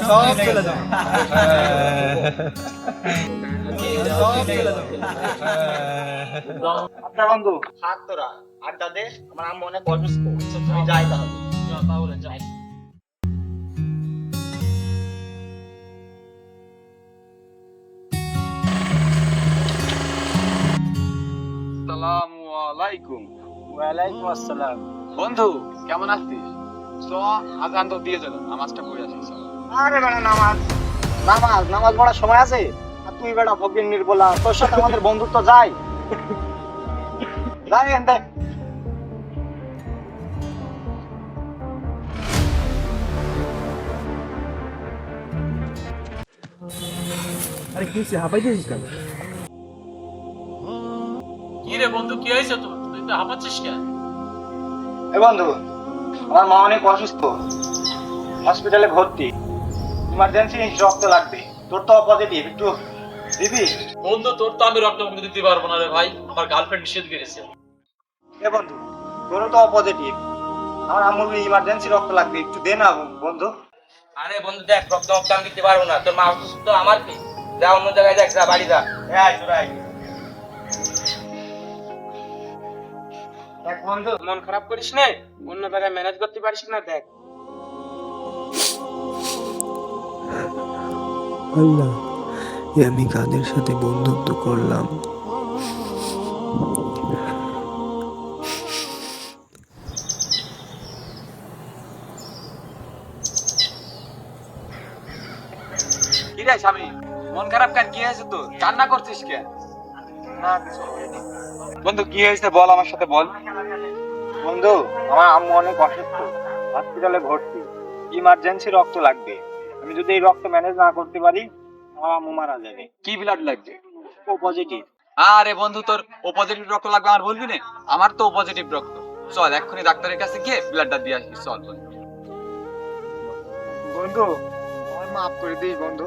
সব চলে আচ্ছা বন্ধু থাক তোরা আড্ডা দে আমার আম্মু অনেক অসুস্থ তুমি যাই তাহলে। তাহলে যাই আসসালামু আলাইকুম। ওয়ালাইকুম আসসালাম। বন্ধু কেমন আছিস? চ আজান তো দিয়ে দিল নামাজটা পড়ে আসিস আরে বেটা নামাজ। নামাজ নামাজ পড়ার সময় আছে? আর তুই বেটা ফকির নির্বলা তোর সাথে আমাদের বন্ধুত্ব যাই যাই এনতে আরে কি হয়েছে? হাঁপাই কেন? কি রে বন্ধু কি হয়েছে তোর? তুই তো হাঁপাচ্ছিস কেন? এ বন্ধু আমার মা অনেক অসুস্থ। হসপিটালে ভর্তি। ইমার্জেন্সি রক্ত লাগবে। তোর তো পজিটিভ একটু দিবি? বন্ধু তোর তো আমি রক্ত দিতে পারব না রে ভাই। আমার গার্লফ্রেন্ড নিষেধ করেছে। এ বন্ধু তোরও তো পজিটিভ আমার আম্মুর ইমার্জেন্সি রক্ত লাগবে একটু দে না বন্ধু। আরে বন্ধু দেখ রক্ত রক্ত আমি দিতে পারব না। তোর মা অসুস্থ আমার কি? যা অন্য জায়গায় দেখ যা বাড়ি যা। এই তোরাই দেখ বন্ধু। মন খারাপ করিস না? অন্য জায়গায় ম্যানেজ করতে পারিস না দেখ। আল্লাহ এ আমি কাদের সাথে বন্ধুত্ব করলাম? কি স্বামী? মন খারাপ কেন? কি হয়েছে তোর? কান্না করছিস কেন? না কিছু বন্ধু কি হয়েছে বল আমার সাথে বল। বন্ধু আমার আম্মু অনেক অসুস্থ। হসপিটালে ভর্তি। ইমার্জেন্সি রক্ত লাগবে। আমি যদি এই রক্ত ম্যানেজ না করতে পারি আমার আম্মু মারা যাবে। কি ব্লাড লাগবে ও পজিটিভ আরে বন্ধু তোর ও পজিটিভ রক্ত লাগবে আমার বলবি না? আমার তো ও পজিটিভ রক্ত। চল এক্ষুনি ডাক্তারের কাছে গিয়ে ব্লাডটা দিয়ে আসি চল। বল বন্ধু আমার মাফ করে দিস বন্ধু।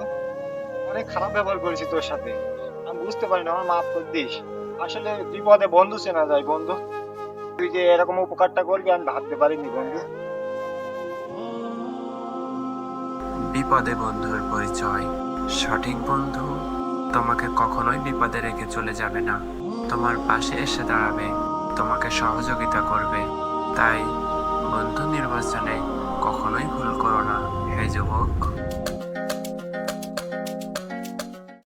অনেক খারাপ ব্যবহার করেছি তোর সাথে। আমি বুঝতে পারি না আমার মাফ করে দিস। আসলে বিপদে বন্ধু চেনা যায় বন্ধু। তুই যে এরকম উপকারটা করবি আমি ভাবতে পারিনি বন্ধু। বিপদে বন্ধুর পরিচয়। সঠিক বন্ধু তোমাকে কখনোই বিপদে রেখে চলে যাবে না। তোমার পাশে এসে দাঁড়াবে, তোমাকে সহযোগিতা করবে। তাই বন্ধু নির্বাচনে কখনোই